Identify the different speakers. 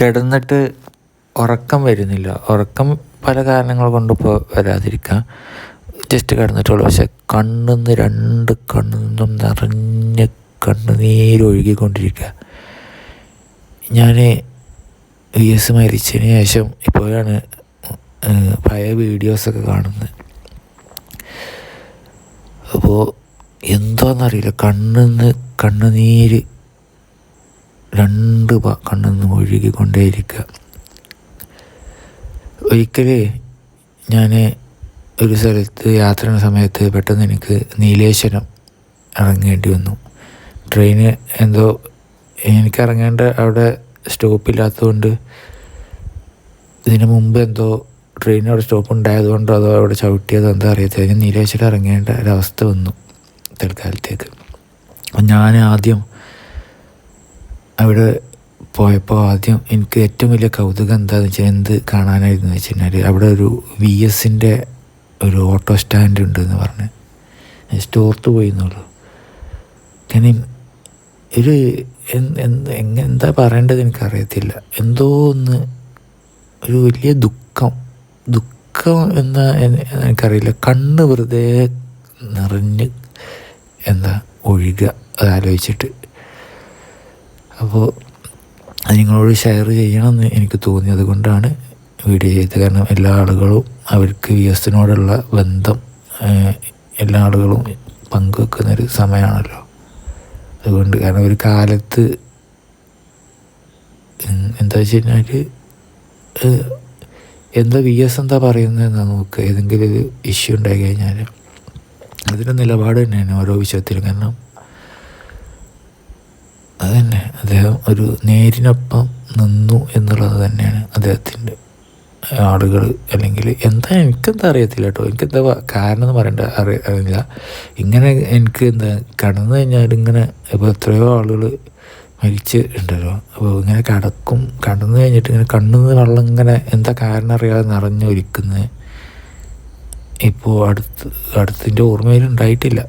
Speaker 1: കിടന്നിട്ട് ഉറക്കം വരുന്നില്ല. ഉറക്കം പല കാരണങ്ങൾ കൊണ്ട് ഇപ്പോൾ വരാതിരിക്കാം. ജസ്റ്റ് കിടന്നിട്ടുള്ളൂ. പക്ഷെ കണ്ണിന്ന് രണ്ട് കണ്ണിന്നും നിറഞ്ഞ് കണ്ണുനീരൊഴുകിക്കൊണ്ടിരിക്കുക ഞാൻ വി എസ് മരിച്ചതിന് ശേഷം ഇപ്പോഴാണ് പഴയ വീഡിയോസൊക്കെ കാണുന്നത്. അപ്പോൾ എന്തോന്നറിയില്ല. കണ്ണിന്ന് കണ്ണുനീര് രണ്ട് കണ്ണിന്ന് ഒഴുകിക്കൊണ്ടേയിരിക്കുക. ഒരിക്കലേ ഞാൻ ഒരു സ്ഥലത്ത് യാത്ര സമയത്ത് പെട്ടെന്ന് എനിക്ക് നീലേശ്വരം ഇറങ്ങേണ്ടി വന്നു. ട്രെയിന് എന്തോ എനിക്ക് ഇറങ്ങേണ്ട അവിടെ സ്റ്റോപ്പില്ലാത്തതുകൊണ്ട് ഇതിന് മുമ്പ് എന്തോ ട്രെയിൻ അവിടെ സ്റ്റോപ്പ് ഉണ്ടായതുകൊണ്ടോ അതോ അവിടെ ചവിട്ടിയതോ എന്താ അറിയത്തില്ല. നീലേശ്വരം ഇറങ്ങേണ്ട ഒരവസ്ഥ വന്നു തൽക്കാലത്തേക്ക്. ഞാൻ ആദ്യം അവിടെ പോയപ്പോൾ ആദ്യം എനിക്ക് ഏറ്റവും വലിയ കൗതുകം എന്താണെന്ന് വെച്ചാൽ എന്ത് കാണാനായിരുന്നു വെച്ച് കഴിഞ്ഞാൽ അവിടെ ഒരു വി എസിന്റെ ഒരു ഓട്ടോ സ്റ്റാൻഡ് ഉണ്ടെന്ന് പറഞ്ഞ്. സ്റ്റോർത്ത് പോയി എന്നുള്ളൂ കാരണം ഒരു എന്ത് പറയേണ്ടത് എനിക്കറിയത്തില്ല. എന്തോ ഒന്ന് ഒരു വലിയ ദുഃഖം ദുഃഖം എന്ന- എനിക്കറിയില്ല. കണ്ണ് വെറുതെ നിറഞ്ഞ് എന്താ ഒഴുകുക അത് ആലോചിച്ചിട്ട്. അപ്പോൾ അത് നിങ്ങളോട് ഷെയർ ചെയ്യണമെന്ന് എനിക്ക് തോന്നി അതുകൊണ്ടാണ് വീഡിയോ ചെയ്തത്. കാരണം എല്ലാ ആളുകളും അവർക്ക് വി എസിനോടുള്ള ബന്ധം എല്ലാ ആളുകളും പങ്കുവെക്കുന്നൊരു സമയമാണല്ലോ. അതുകൊണ്ട് കാരണം ഒരു കാലത്ത് എന്താ വെച്ച് കഴിഞ്ഞാൽ എന്താ വി എസ് എന്താ പറയുന്നതെന്നാ നോക്കുക ഏതെങ്കിലും ഒരു ഇഷ്യൂ ഉണ്ടായി കഴിഞ്ഞാൽ അതിന്റെ നിലപാട് തന്നെയാണ് ഓരോ വിഷയത്തിലും. കാരണം അതന്നെ. അദ്ദേഹം ഒരു നേരിനൊപ്പം നിന്നു എന്നുള്ളത് തന്നെയാണ് അദ്ദേഹത്തിന്റെ ആളുകൾ. അല്ലെങ്കിൽ എന്താ എനിക്കെന്താ അറിയത്തില്ല കേട്ടോ. എനിക്കെന്താ കാരണം എന്ന് പറയണ്ട. അറിയ അറിയില്ല ഇങ്ങനെ എനിക്ക് എന്താ കടന്നു കഴിഞ്ഞാൽ ഇങ്ങനെ ഇപ്പോൾ എത്രയോ ആളുകൾ മരിച്ച് ഉണ്ടല്ലോ. അപ്പോൾ ഇങ്ങനെ കടക്കും കടന്നു കഴിഞ്ഞിട്ട് ഇങ്ങനെ കണ്ണുനിന്ന് വെള്ളം ഇങ്ങനെ എന്താ കാരണം അറിയാതെ നിറഞ്ഞൊലിക്കുന്നത് ഇപ്പോൾ അടുത്ത് അടുത്തിന്റെ ഓർമ്മയിൽ ഉണ്ടായിട്ടില്ല.